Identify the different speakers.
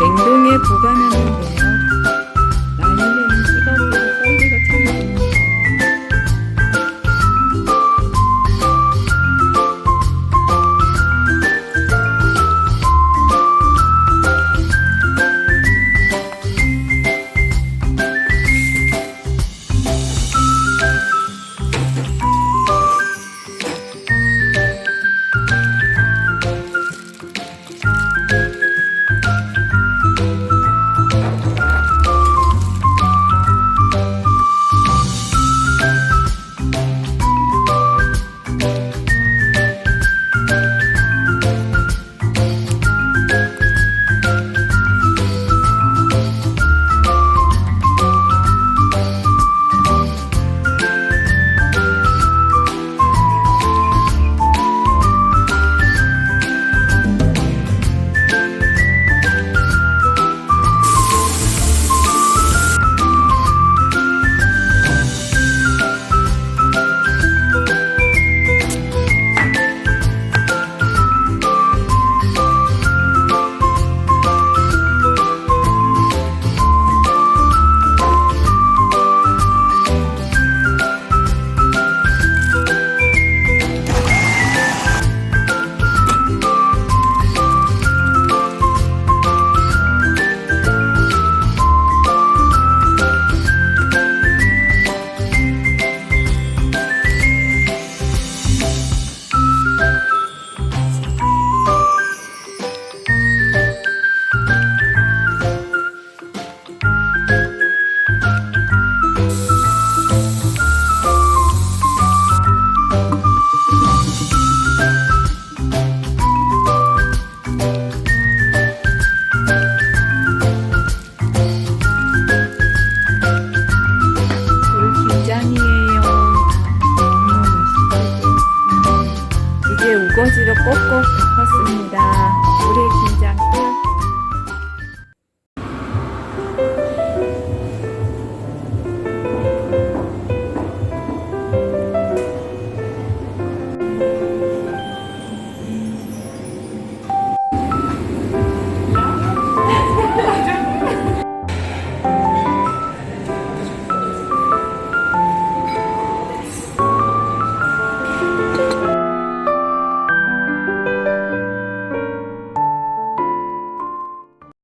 Speaker 1: 냉동에 보관 우거지로 꼭꼭 덮었습니다. 우리 김